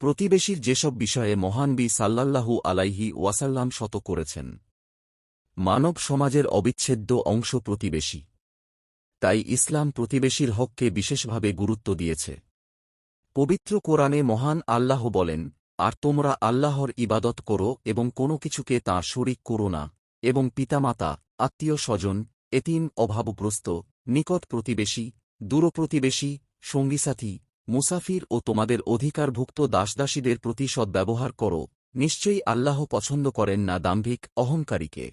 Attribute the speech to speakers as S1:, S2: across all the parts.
S1: প্রতিবেশীর যেসব বিষয়ে মহানবী সাল্লাল্লাহু আলাইহি ওয়াসাল্লাম শত করেছেন। মানব সমাজের অবিচ্ছেদ্য অংশ প্রতিবেশী। তাই ইসলাম প্রতিবেশীর হককে বিশেষভাবে গুরুত্ব দিয়েছে। পবিত্র কোরআনে মহান আল্লাহ বলেন, আর তোমরা আল্লাহর ইবাদত করো এবং কোনো কিছুকে তাঁর শরিক করো না এবং পিতামাতা, আত্মীয় স্বজন, এতিম, অভাবগ্রস্ত, নিকট প্রতিবেশী, দূরপ্রতিবেশী, সঙ্গীসাথী মুসাফির ও তোমাদের অধিকারভুক্ত দাসদাসীদের প্রতি সদ্ব্যবহার করো। নিশ্চয়ই আল্লাহ পছন্দ করেন না দাম্ভিক অহংকারীকে।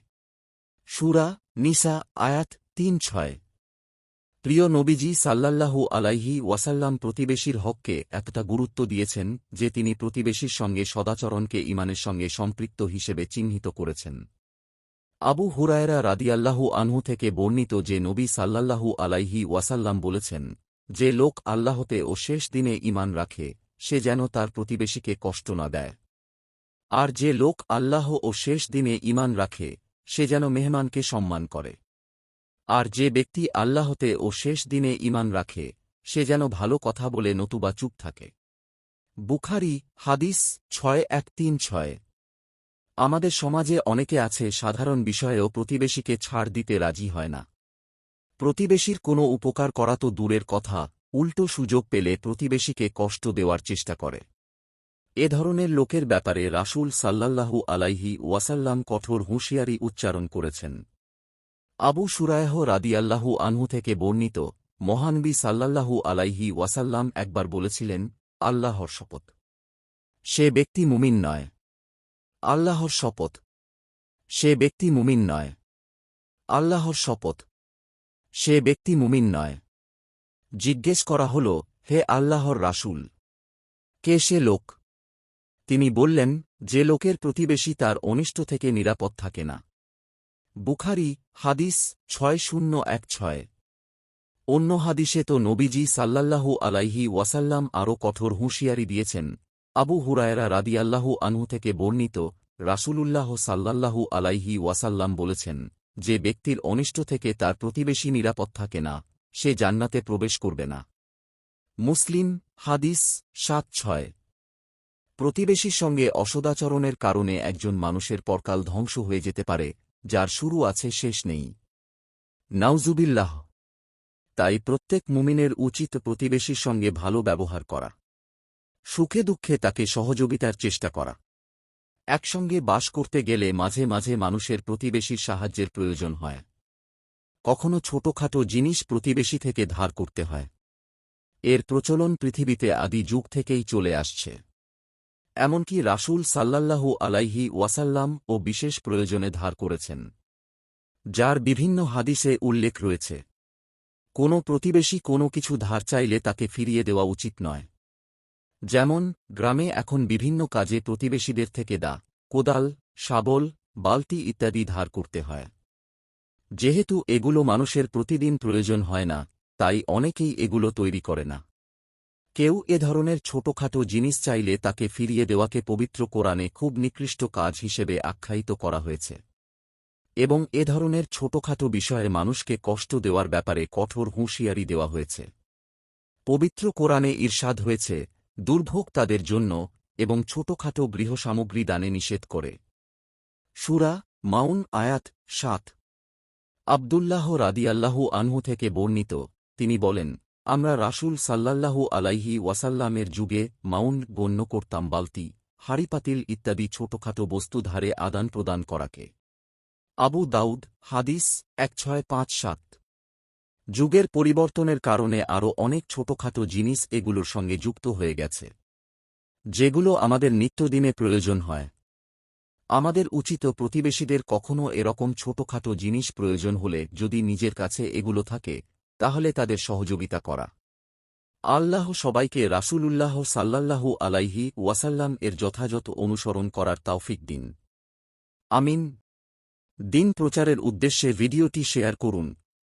S1: সুরা নিসা আয়াত তিন ছয়। প্রিয় নবীজি সাল্লাল্লাহু আলাইহি ওয়াসাল্লাম প্রতিবেশীর হককে এতটা গুরুত্ব দিয়েছেন যে তিনি প্রতিবেশীর সঙ্গে সদাচরণকে ইমানের সঙ্গে সম্পৃক্ত হিসেবে চিহ্নিত করেছেন। আবু হুরায়রা রাদিয়াল্লাহু আনহু থেকে বর্ণিত যে নবী সাল্লাল্লাহু আলাইহি ওয়াসাল্লাম বলেছেন যে লোক আল্লাহতে ও শেষ দিনে ইমান রাখে, সে যেন তার প্রতিবেশীকে কষ্ট না দেয়। আর যে লোক আল্লাহ ও শেষ দিনে ইমান রাখে, সে যেন মেহমানকে সম্মান করে। আর যে ব্যক্তি আল্লাহতে ও শেষ দিনে ইমান রাখে, সে যেন ভালো কথা বলে নতুবা চুপ থাকে। বুখারি, হাদিস, ছয়, এক, তিন, ছয়। আমাদের সমাজে অনেকে আছে সাধারণ বিষয়েও প্রতিবেশীকে ছাড় দিতে রাজি হয় না। প্রতিবেশীর কোনো উপকার করা তো দূরের কথা, উল্টো সুযোগ পেলে প্রতিবেশীকে কষ্ট দেওয়ার চেষ্টা করে। এ ধরনের লোকের ব্যাপারে রাসূল সাল্লাল্লাহু আলাইহি ওয়াসাল্লাম কঠোর হুঁশিয়ারি উচ্চারণ করেছেন। আবু সুরায়হ রাদিয়াল্লাহু আনহু থেকে বর্ণিত মহানবী সাল্লাল্লাহু আলাইহি ওয়াসাল্লাম একবার বলেছিলেন, আল্লাহর শপথ। সে ব্যক্তি মুমিন নয়। আল্লাহর শপথ। সে ব্যক্তি মুমিন নয়। আল্লাহর শপথ। সে ব্যক্তি মুমিন নয়। জিজ্ঞেস করা হল, হে আল্লাহর রাসূল, কে সে লোক? তিনি বললেন, যে লোকের প্রতিবেশী তার অনিষ্ট থেকে নিরাপদ থাকে না। বুখারি, হাদিস ছয় শূন্য এক ছয়। অন্য হাদিসে তো নবীজি সাল্লাল্লাহু আলাইহি ওয়াসাল্লাম আরও কঠোর হুঁশিয়ারি দিয়েছেন। আবু হুরায়রা রাদিয়াল্লাহু আনহু থেকে বর্ণিত রাসূলুল্লাহ সাল্লাল্লাহু আলাইহি ওয়াসাল্লাম বলেছেন যে ব্যক্তির অনিষ্ট থেকে তার প্রতিবেশী নিরাপদ থাকে না, সে জান্নাতে প্রবেশ করবে না। মুসলিম, হাদিস সাত ছয়। প্রতিবেশীর সঙ্গে অসদাচরণের কারণে একজন মানুষের পরকাল ধ্বংস হয়ে যেতে পারে, যার শুরু আছে, শেষ নেই। নাউজুবিল্লাহ। তাই প্রত্যেক মুমিনের উচিত প্রতিবেশীর সঙ্গে ভালো ব্যবহার করা। সুখে দুঃখে তাকে সহযোগিতার চেষ্টা করা। একসঙ্গে বাস করতে গেলে মাঝে মাঝে মানুষের প্রতিবেশীর সাহায্যের প্রয়োজন হয়। কখনো ছোটখাটো জিনিস প্রতিবেশী থেকে ধার করতে হয়। এর প্রচলন পৃথিবীতে আদি যুগ থেকেই চলে আসছে। এমনকি রাসূল সাল্লাল্লাহু আলাইহি ওয়াসাল্লাম ও বিশেষ প্রয়োজনে ধার করেছেন। যার বিভিন্ন হাদিসে উল্লেখ রয়েছে। কোনো প্রতিবেশী কোনো কিছু ধার চাইলে তাকে ফিরিয়ে দেওয়া উচিত নয়। যেমন, গ্রামে এখন বিভিন্ন কাজে প্রতিবেশীদের থেকে দা, কোদাল, শাবল, বালতি ইত্যাদি ধার করতে হয়। যেহেতু এগুলো মানুষের প্রতিদিন প্রয়োজন হয় না, তাই অনেকেই এগুলো তৈরি করে না। কেউ এ ধরনের ছোটখাটো জিনিস চাইলে তাকে ফিরিয়ে দেওয়াকে পবিত্র কোরআনে খুব নিকৃষ্ট কাজ হিসেবে আখ্যায়িত করা হয়েছে। এবং এ ধরনের ছোটখাটো বিষয়ে মানুষকে কষ্ট দেওয়ার ব্যাপারে কঠোর হুঁশিয়ারি দেওয়া হয়েছে। পবিত্র কোরআনে ঈর্ষাদ হয়েছে দুর্ভোগ তাদের জন্য এবং ছোটখাটো গৃহসামগ্রী দানে নিষেধ করে। সুরা মাউন আয়াত সাত। আবদুল্লাহ রাদিয়াল্লাহু আনহু থেকে বর্ণিত, তিনি বলেন, আমরা রাসূল সাল্লাল্লাহু আলাইহি ওয়াসাল্লামের যুগে মাউন গণ্য করতাম বালতি, হাড়িপাতিল ইত্যাদি ছোটখাটো বস্তু ধারে আদান প্রদান করাকে। আবু দাউদ হাদিস এক ছয় পাঁচ সাত। যুগের পরিবর্তনের কারণে আরও অনেক ছোটখাটো জিনিস এগুলোর সঙ্গে যুক্ত হয়ে গেছে। যেগুলো আমাদের নিত্যদিনে প্রয়োজন হয়। আমাদের উচিত প্রতিবেশীদের কখনও এরকম ছোটখাটো জিনিস প্রয়োজন হলে যদি নিজের কাছে এগুলো থাকে, তাহলে তাদের সহযোগিতা করা। আল্লাহ সবাইকে রাসূলুল্লাহ সাল্লাল্লাহু আলাইহি ওয়াসাল্লাম এর যথাযথ অনুসরণ করার তাওফিক দিন। আমিন। দিন প্রচারের উদ্দেশ্যে ভিডিওটি শেয়ার করুন।